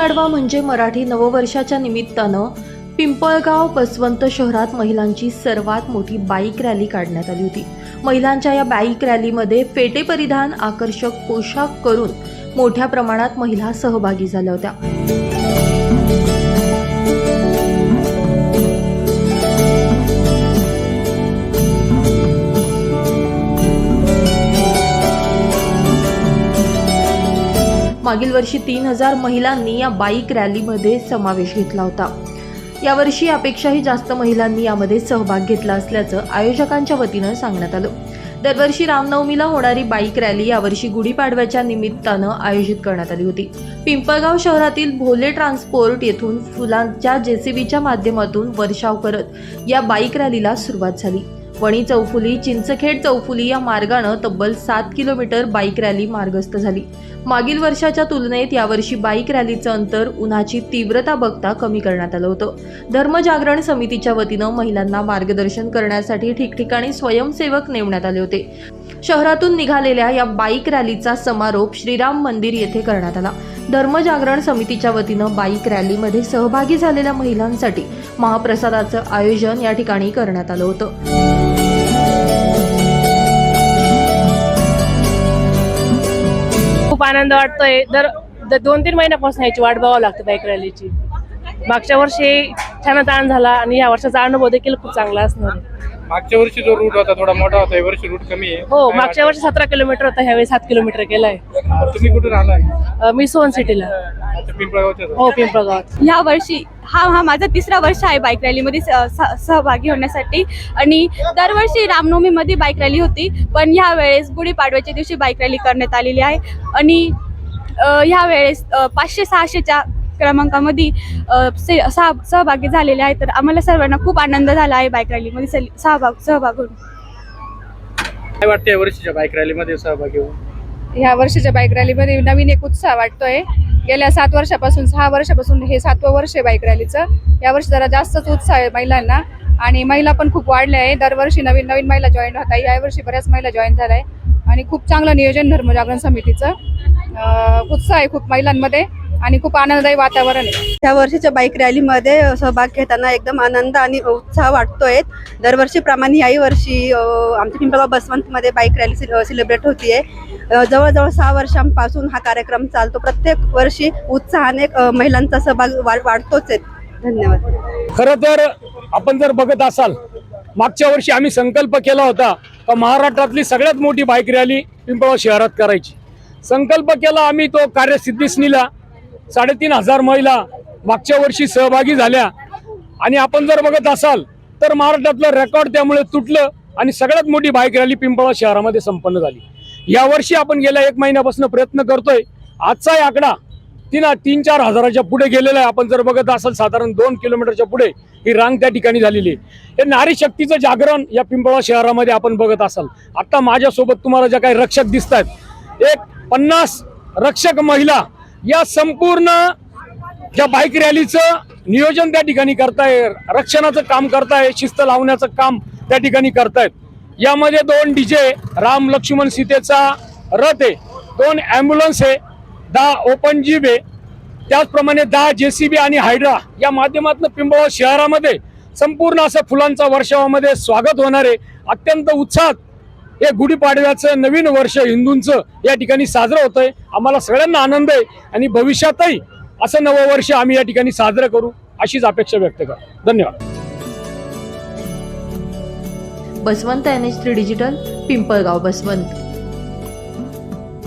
गुढीपाडवा म्हणजे मराठी नववर्षाच्या निमित्तानं पिंपळगाव बसवंत शहरात महिलांची सर्वात मोठी बाईक रॅली काढण्यात आली होती. महिलांच्या या बाईक रॅलीमध्ये फेटे परिधान आकर्षक पोशाख करून मोठ्या प्रमाणात महिला सहभागी झाल्या होत्या. मागील वर्षी तीन हजार महिलांनी या बाईक रॅलीमध्ये समावेश घेतला होता. यावर्षी यापेक्षाही जास्त महिलांनी यामध्ये सहभाग घेतला असल्याचं आयोजकांच्या वतीनं सांगण्यात आलं. दरवर्षी रामनवमीला होणारी बाईक रॅली यावर्षी गुढीपाडव्याच्या निमित्तानं आयोजित करण्यात आली होती. पिंपळगाव शहरातील भोले ट्रान्सपोर्ट येथून फुलांच्या जेसीबीच्या माध्यमातून वर्षाव करत या बाईक रॅलीला सुरुवात झाली. वणी चौफुली चिंचखेड चौफुली या मार्गानं तब्बल सात किलोमीटर बाईक रॅली मार्गस्थ झाली. मागील वर्षाच्या तुलनेत यावर्षी बाईक रॅलीचं अंतर उन्हाची तीव्रता बघता कमी करण्यात आलं होतं. धर्मजागरण समितीच्या वतीनं महिलांना मार्गदर्शन करण्यासाठी ठिकठिकाणी स्वयंसेवक नेमण्यात आले होते. शहरातून निघालेल्या या बाईक रॅलीचा समारोप श्रीराम मंदिर येथे करण्यात आला. धर्मजागरण समितीच्या वतीनं बाईक रॅलीमध्ये सहभागी झालेल्या महिलांसाठी महाप्रसादाचं आयोजन या ठिकाणी करण्यात आलं होतं. आनंद वाटतोय दर द दोन तीन महिन्यापासून याची वाट बघावं लागते बाईक रॅलीची मागच्या वर्षी छान ताण झाला आणि या वर्षाचा अनुभव देखील खूप चांगला असणार आहे. मागच्या वर्षी जो रूट होता थोडा मोठा होता या वर्षी रूट कमी आहे. हो काय मागच्या वर्षी सतरा किलोमीटर होता ह्यावेळी सात किलोमीटर केलाय. वाटतं? तुम्ही कुठून आलाय? अं, मी सोन सिटीला. अच्छा, पिंपळगावच्या हो पिंपळगावात. ह्या वर्षी हा हा माझा तिसरा वर्ष आहे बाईक रॅलीमध्ये स- स- सहभागी होण्यासाठी. आणि दरवर्षी रामनवमीमध्ये बाईक रॅली होती पण ह्या वेळेस गुढीपाडव्याच्या दिवशी बाईक रॅली करण्यात आलेली आहे. आणि अ, ह्या वेळेस अ, पाचशे सहाशेच्या क्रमांकामध्ये सह सहभागी झालेले आहे तर आम्हाला सर्वांना खूप आनंद झाला आहे बाईक रॅलीमध्ये सहभाग सहभाग होऊन. काय वाटतं या वर्षीच्या बाईक रॅलीमध्ये सहभागी होऊन? ह्या वर्षाच्या बाईक रॅलीमध्ये नवीन एक उत्साह वाटतोय. गेल्या सात वर्षापासून सहा वर्षापासून हे सातवं वर्ष आहे बाईक रॅलीचं यावर्षी जरा जास्तच उत्साह आहे महिलांना. आणि महिला पण खूप वाढल्या आहे. दरवर्षी नवीन नवीन महिला जॉईन होत आहे. यावर्षी बऱ्याच महिला जॉईन झाल्या आहे. आणि खूप चांगलं नियोजन धर्मजागरण समितीचं. उत्साह आहे खूप महिलांमध्ये. आणि खूप आनंददायी वातावरण आहे. या वर्षीच्या बाईक रॅलीमध्ये सहभाग घेताना एकदम आनंद आणि उत्साह वाटतोय. दरवर्षीप्रमाणे याही वर्षी आमच्या पिंपळगाव बसवंतमध्ये बाईक रॅली सेलिब्रेट होतीये. जवळजवळ सहा वर्षांपासून हा कार्यक्रम चालतो. प्रत्येक वर्षी उत्साहाने महिलांचा सहभाग वाढतोच आहे. धन्यवाद. खरं तर आपण जर बघत असाल मागच्या वर्षी आम्ही संकल्प केला होता का महाराष्ट्रातली सगळ्यात मोठी बाईक रॅली पिंपळगाव शहरात करायची. संकल्प केला आम्ही तो कार्यसिद्धीस नेला. साडेतीन हजार महिला मागच्या वर्षी सहभागी झाल्या. आणि आपण जर बघत असाल तर महाराष्ट्रातलं रेकॉर्ड त्यामुळे तुटलं आणि सगळ्यात मोठी बाईक रॅली पिंपळा शहरामध्ये संपन्न झाली. यावर्षी आपण गेल्या एक महिन्यापासून प्रयत्न करतोय. आजचाही आकडा तीन तीन चार हजाराच्या पुढे गेलेला आहे. आपण जर बघत असाल साधारण दोन किलोमीटरच्या पुढे ही रांग त्या ठिकाणी झालेली आहे. हे नारी शक्तीचं जागरण या पिंपळा शहरामध्ये आपण बघत असाल. आता माझ्यासोबत तुम्हाला ज्या काही रक्षक दिसत आहेत एक पन्नास रक्षक महिला या संपूर्ण ज्या बाईक रॅलीचं नियोजन त्या ठिकाणी करताय रक्षणाचं काम करताय शिस्त लावण्याचं काम त्या ठिकाणी करतायत. यामध्ये दोन डीजे राम लक्ष्मण सीतेचा रथ आहे दोन ॲम्ब्युलन्स आहे दहा ओपन जीप आहे. त्याचप्रमाणे दहा जे सी बी आणि हायड्रा या माध्यमातून पिंपळा शहरामध्ये संपूर्ण असं फुलांचा वर्षावामध्ये स्वागत होणार आहे. अत्यंत उत्साहात हे गुढीपाडव्याचं नवीन वर्ष हिंदूंचं या ठिकाणी साजरं होतंय. आम्हाला सगळ्यांना आनंद आहे आणि भविष्यातही असं नवं वर्ष आम्ही या ठिकाणी साजरं करू अशीच अपेक्षा व्यक्त करू धन्यवाद. Baswant N H three digital Pimpalgaon Baswant.